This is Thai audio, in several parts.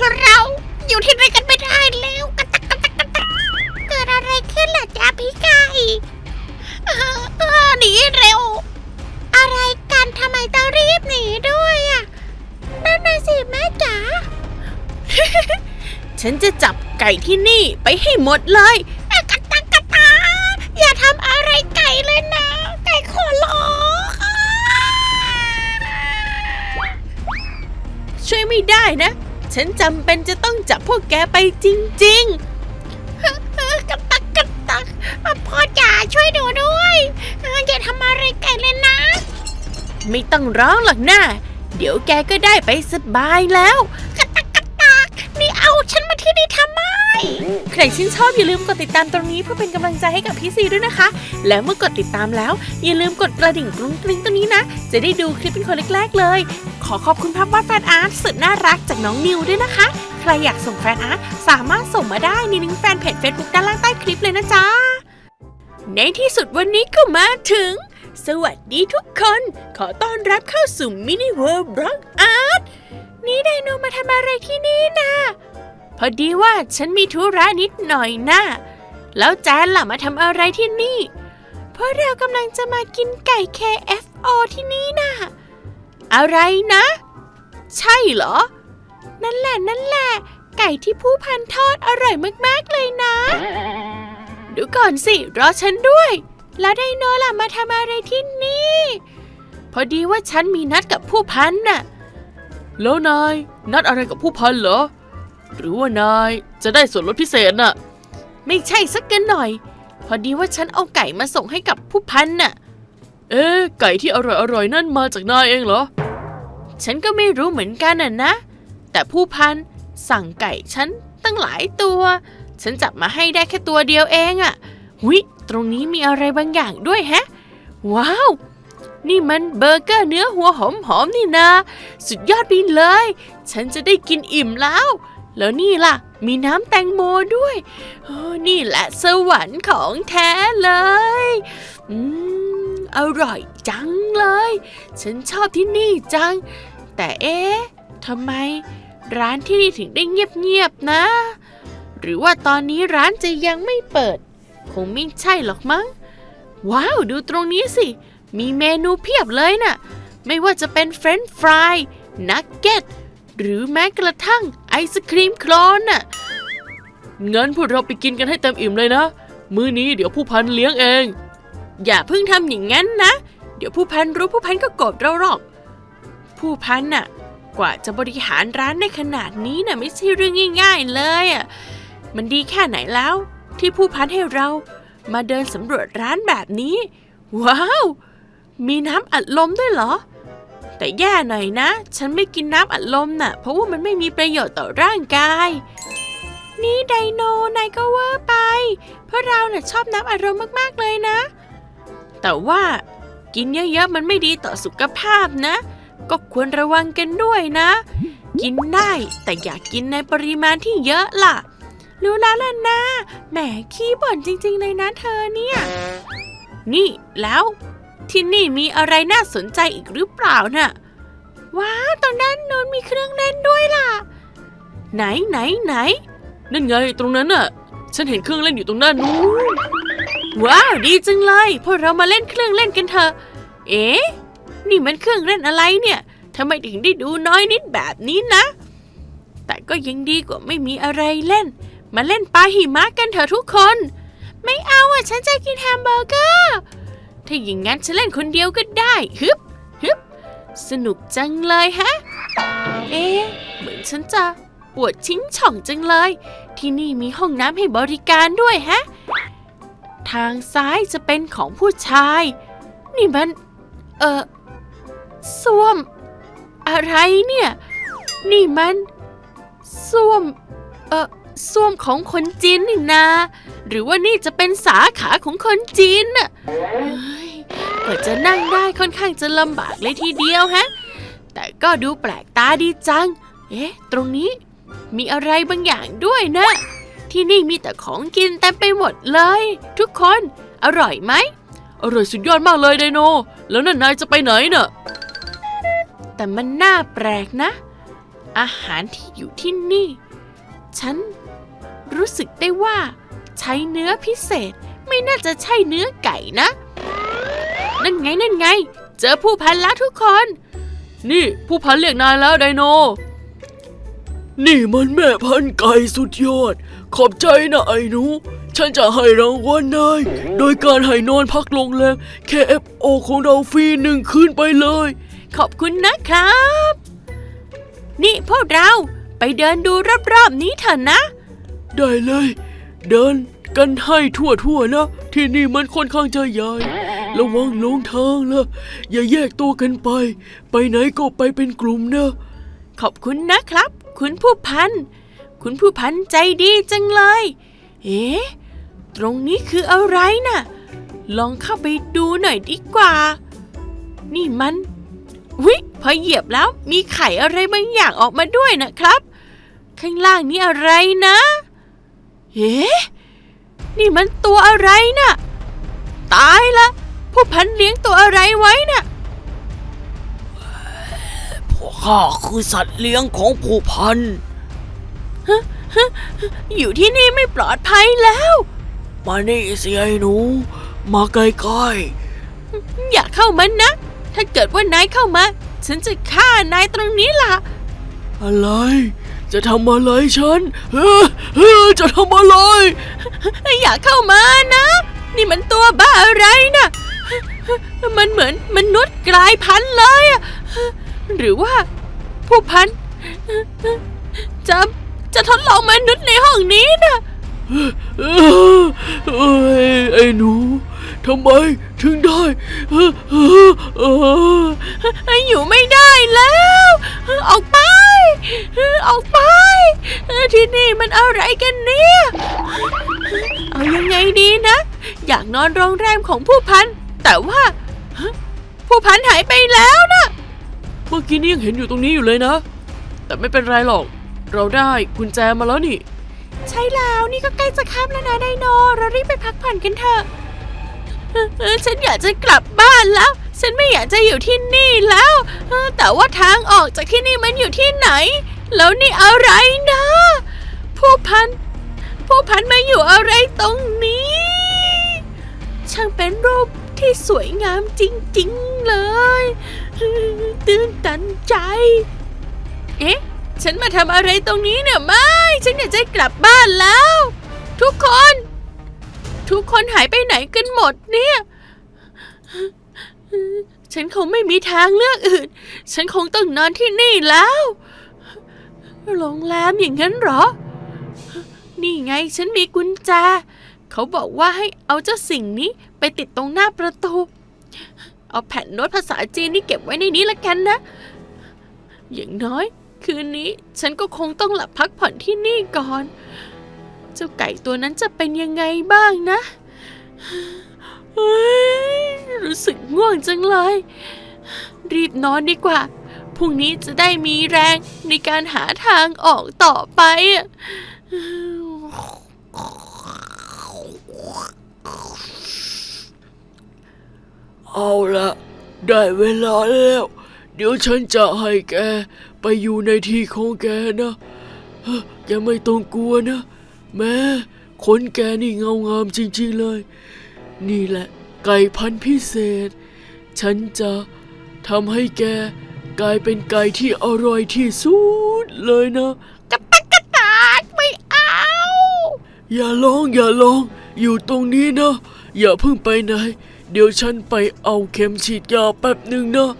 เราอยู่ที่ไหนกันไม่ได้แล้วกระตักกระตักกระตักเกิดอะไรขึ้นล่ะจ๊ะพี่ไก่เออเออหนีเร็ว อะไรกันทำไมต้องรีบหนีด้วยอะนั่นน่ะสิแม่จ๋า ฉันจะจับไก่ที่นี่ไปให้หมดเลยกระตักกระตาอย่าทำอะไรไก่เลยนะ ไก่ขอร้อง ช่วยไม่ได้นะ ฉันจำเป็นจะต้องจับพวกแกไปจริงเออกระตักกระตักพ่อจ๋าช่วยหนูด้วยเอออย่าทำอะไรไก่เลยนะๆไม่ต้องร้องหรอกนะเดี๋ยวแกก็ได้ไปสบายแล้วกระตักกระตักนี่เอาฉันมาที่นี่ทำไม ใครชื่นชอบอย่าลืมกดติดตามตรงนี้เพื่อเป็นกำลังใจให้กับพี่ซีด้วยนะคะ และเมื่อกดติดตามแล้ว อย่าลืมกดกระดิ่งกรุ้งกริ้งตรงนี้นะ จะได้ดูคลิปเป็นคนแรกๆเลยข อขอบคุณภาพวาดแฟนอาร์ตสุดน่ารักจากน้องนิวด้วยนะคะ ใครอยากส่งแฟนอาร์ตสามารถส่งมาได้ในลิงก์แฟนเพจ Facebook ด้านล่างใต้คลิปเลยนะจ๊ะ ในที่สุดวันนี้ก็มาถึง สวัสดีทุกคน ขอต้อนรับเข้าสู่มินิเวิร์บล็อกอาร์ตนี่ไดโนมาทำอะไรที่นี่นะพอดีว่าฉันมีธุระนิดหน่อยนะแล้วแจนล่ะมาทำอะไรที่นี่ เพราะเรากำลังจะมากินไก่ KFO ที่นี่นะ อะไรนะ ใช่เหรอ นั่นแหละนั่นแหละ ไก่ที่ผู้พันทอดอร่อยมากๆเลยนะเดี๋ยวก่อนสิรอฉันด้วย แล้วไดโนล่ะมาทำอะไรที่นี่ พอดีว่าฉันมีนัดกับผู้พันน่ะแล้วนายนัดอะไรกับผู้พันเหรอ หรือว่านายจะได้ส่วนลดพิเศษน่ะ ไม่ใช่สักกันหน่อย พอดีว่าฉันเอาไก่มาส่งให้กับผู้พันน่ะ เอ๊ะไก่ที่อร่อยๆนั่นมาจากนายเองเหรอ ฉันก็ไม่รู้เหมือนกันน่ะนะ แต่ผู้พันสั่งไก่ฉันตั้งหลายตัว ฉันจับมาให้ได้แค่ตัวเดียวเองอะ่ะหุยตรงนี้มีอะไรบางอย่างด้วยแฮะ ว้าว นี่มันเบอร์เกอร์เนื้อหัวหอมๆนี่นะสุดยอดไปเลย ฉันจะได้กินอิ่มแล้ว แล้วนี่ล่ะ มีน้ำแตงโมด้วย นี่แหละสวรรค์ของแท้เลย อืม อร่อยจังเลย ฉันชอบที่นี่จัง แต่เอ๊ะทำไมร้านที่นี่ถึงได้เงียบๆนะ หรือว่าตอนนี้ร้านจะยังไม่เปิด คงไม่ใช่หรอกมั้ง ว้าวดูตรงนี้สิ มีเมนูเพียบเลยน่ะ ไม่ว่าจะเป็นเฟรนช์ฟรายนักเก็ตหรือแม้กระทั่งไอศครีมโคลนน่ะงั้นพวกเราไปกินกันให้เต็มอิ่มเลยนะ มื้อนี้เดี๋ยวผู้พันเลี้ยงเอง อย่าเพิ่งทำอย่างนั้นนะ เดี๋ยวผู้พันรู้ผู้พันก็โกรธเราหรอก ผู้พันน่ะ กว่าจะบริหารร้านได้ขนาดนี้น่ะไม่ใช่เรื่องง่าย ๆเลยอะ มันดีแค่ไหนแล้ว ที่ผู้พันให้เรามาเดินสำรวจร้านแบบนี้ ว้าว มีน้ำอัดลมด้วยเหรอ แต่แย่หน่อยนะ ฉันไม่กินน้ำอัดลมน่ะ เพราะว่ามันไม่มีประโยชน์ต่อร่างกาย นี่ไดโนนายก็เวอร์ไป เพราะเราน่ะชอบน้ำอัดลมมากๆเลยนะ แต่ว่ากินเยอะๆมันไม่ดีต่อสุขภาพนะ ก็ควรระวังกันด้วยนะ กินได้แต่อย่ากกินในปริมาณที่เยอะล่ะ รู้แล้วล่ะนะแหมขี้บ่นจริง ๆ เลยนะเธอเนี่ย นี่แล้วที่นี่มีอะไรน่าสนใจอีกหรือเปล่าน่ะ ว้าวตรงนั้นนนมีเครื่องเล่นด้วยล่ะ ไหนไหนไหน นั่นไงตรงนั้นน่ะ ฉันเห็นเครื่องเล่นอยู่ตรงนั้นนู้นว้าว ดีจังเลย พวกเรามาเล่นเครื่องเล่นกันเถอะ เอ๊ะ นี่มันเครื่องเล่นอะไรเนี่ยทำไมถึงได้ดูน้อยนิดแบบนี้นะ แต่ก็ยังดีกว่าไม่มีอะไรเล่น มาเล่นปาหิมะกันเถอะทุกคน ไม่เอาอะฉันจะกินแฮมเบอร์เกอร์ ถ้าอย่างงั้นฉันเล่นคนเดียวก็ได้ฮึบฮึบสนุกจังเลยฮะ เอ๊ะเหมือนฉันจะปวดชิ้งช่องจังเลย ที่นี่มีห้องน้ำให้บริการด้วยฮะ ทางซ้ายจะเป็นของผู้ชาย นี่มัน เออ ส้วม อะไรเนี่ย นี่มันส้วม เออส้วมของคนจีนนี่นาหรือว่านี่จะเป็นสาขาของคนจีนน่ะเฮ้ยกว่าจะนั่งได้ค่อนข้างจะลำบากเลยทีเดียวฮะ แต่ก็ดูแปลกตาดีจัง เอ๊ะ ตรงนี้มีอะไรบางอย่างด้วยนะ ที่นี่มีแต่ของกินเต็มไปหมดเลย ทุกคน อร่อยไหม อร่อยสุดยอดมากเลยไดโน แล้วนั่นนายจะไปไหนเน่ะ แต่มันน่าแปลกนะ อาหารที่อยู่ที่นี่ ฉันรู้สึกได้ว่า ใช้เนื้อพิเศษไม่น่าจะใช่เนื้อไก่นะ นั่นไงนั่นไง เจอผู้พันแล้วทุกคน นี่ผู้พันเรียกนายแล้วไดโน นี่มันแม่พันไก่สุดยอด ขอบใจนะไอ้หนู ฉันจะให้รางวัลนาย โดยการให้นอนพักโรงแรม KFO ของเราฟรีหนึ่งคืนไปเลย ขอบคุณนะครับ นี่พวกเราไปเดินดูรอบๆนี้เถอะนะ ได้เลย เดินกันให้ทั่วๆนะ ที่นี่มันค่อนข้างจะใหญ่ ระวังหลงทางละอย่าแยกตัวกันไป ไปไหนก็ไปเป็นกลุ่มนะ ขอบคุณนะครับ คุณผู้พัน คุณผู้พันใจดีจังเลย เอ๊ะ ตรงนี้คืออะไรน่ะ ลองเข้าไปดูหน่อยดีกว่า นี่มัน วิพอเหยียบแล้วมีไข่อะไรบางอย่างออกมาด้วยนะครับ ข้างล่างนี่อะไรนะเอ๊ะนี่มันตัวอะไรน่ะ ตายละผู้พันเลี้ยงตัวอะไรไว้น่ะพวกข้าคือสัตว์เลี้ยงของผู้พันอยู่ที่นี่ไม่ปลอดภัยแล้ว มานี่สิไอ้หนู มาใกล้อย่าเข้ามานะ ถ้าเกิดว่านายเข้ามา ฉันจะฆ่านายตรงนี้ล่ะๆอะไร จะทำอะไรฉันเฮ้อเฮ้อจะทำอะไร อย่าเข้ามานะ นี่มันตัวบ้าอะไรนะมันเหมือนมนุษย์กลายพันธุ์เลยอะหรือว่า ผู้พันจะจะทดลองมนุษย์ในห้องนี้นะเอ้อเอ้ยไอ้หนู ทำไมถึงได้เออเอ้อเอ้อยู่ไม่ได้แล้ว ออกไป ออกไป ที่นี่มันอะไรกันเนี่ย เอายังไงดีนะ อยากนอนโรงแรมของผู้พัน แต่ว่าฮะผู้พันหายไปแล้วนะเมื่อกี้นี่ยังเห็นอยู่ตรงนี้อยู่เลยนะ แต่ไม่เป็นไรหรอก เราได้กุญแจมาแล้วนี่ ใช่แล้วนี่ก็ใกล้จะค่ำแล้วนะไดโน เรารีบไปพักผ่อนกันเถอะ ฉันอยากจะกลับบ้านแล้ว ฉันไม่อยากจะอยู่ที่นี่แล้ว แต่ว่าทางออกจากที่นี่มันอยู่ที่ไหน แล้วนี่อะไรนะ ผู้พัน ผู้พันมาอยู่อะไรตรงนี้ ช่างเป็นรูปที่สวยงามจริง ๆ เลย ตื่นตันใจ เอ๊ะ ฉันมาทำอะไรตรงนี้เนี่ยไม่ ฉันอยากจะกลับบ้านแล้ว ทุกคน ทุกคนหายไปไหนกันหมดเนี่ย ฉันคงไม่มีทางเลือกอื่น ฉันคงต้องนอนที่นี่แล้ว โรงแรมอย่างนั้นเหรอ นี่ไงฉันมีกุญแจ เขาบอกว่าให้เอาเจ้าสิ่งนี้ไปติดตรงหน้าประตู เอาแผ่นโน้ตภาษาจีนนี่เก็บไว้ในนี้ละกันนะ อย่างน้อย คืนนี้ฉันก็คงต้องหลับพักผ่อนที่นี่ก่อน เจ้าไก่ตัวนั้นจะเป็นยังไงบ้างนะ รู้สึกง่วงจังเลย รีบนอนดีกว่า พรุ่งนี้จะได้มีแรงในการหาทางออกต่อไปเอาละได้เวลาแล้ว เดี๋ยวฉันจะให้แก ไปอยู่ในที่ของแกนะแกไม่ต้องกลัวนะ แม้ขนแกนี่เงางามจริงๆเลย นี่แหละไก่พันธุ์พิเศษ ฉันจะทำให้แกกลายเป็นไก่ที่อร่อยที่สุดเลยนะกระตักกระตากไม่เอา อย่าลองอย่าลอง อยู่ตรงนี้นะ อย่าเพิ่งไปไหน เดี๋ยวฉันไปเอาเข็มฉีดยาแป๊บหนึ่งนะ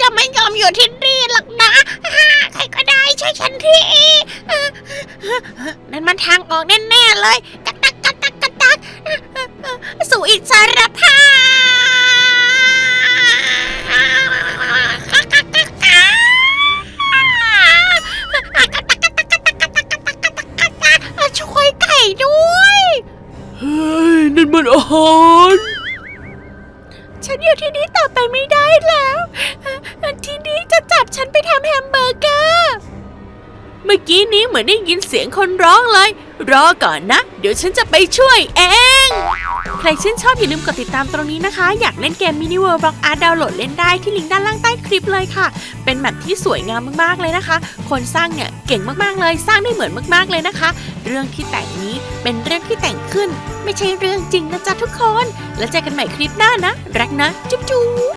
จะไม่ยอมอยู่ที่นี่หรอกนะใครก็ได้ช่วยฉันทีนั่นมันทางออกแน่ๆเลยกะตักกะตักกะตักสู่อิสรภาพช่วยไก่ด้วยเฮ้ยนั่นมันอาหารฉันอยู่ที่นี่ต่อไปไม่ได้แล้ว ฉันไปทำแฮมเบอร์เกอร์ เมื่อกี้นี้เหมือนได้ยินเสียงคนร้องเลย รอก่อนนะ เดี๋ยวฉันจะไปช่วยเอง ใครชื่นชอบอย่าลืมกดติดตามตรงนี้นะคะ อยากเล่นเกมมินิเวิร์บล็อกอาร์ดาวน์โหลดเล่นได้ที่ลิงก์ด้านล่างใต้คลิปเลยค่ะ เป็นแมปที่สวยงามมากๆเลยนะคะ คนสร้างเนี่ยเก่งมากๆเลย สร้างได้เหมือนมากๆเลยนะคะ เรื่องที่แต่งนี้เป็นเรื่องที่แต่งขึ้น ไม่ใช่เรื่องจริงนะจ๊ะทุกคน แล้วเจอกันใหม่คลิปหน้านะ รักนะ จุ๊บจุ๊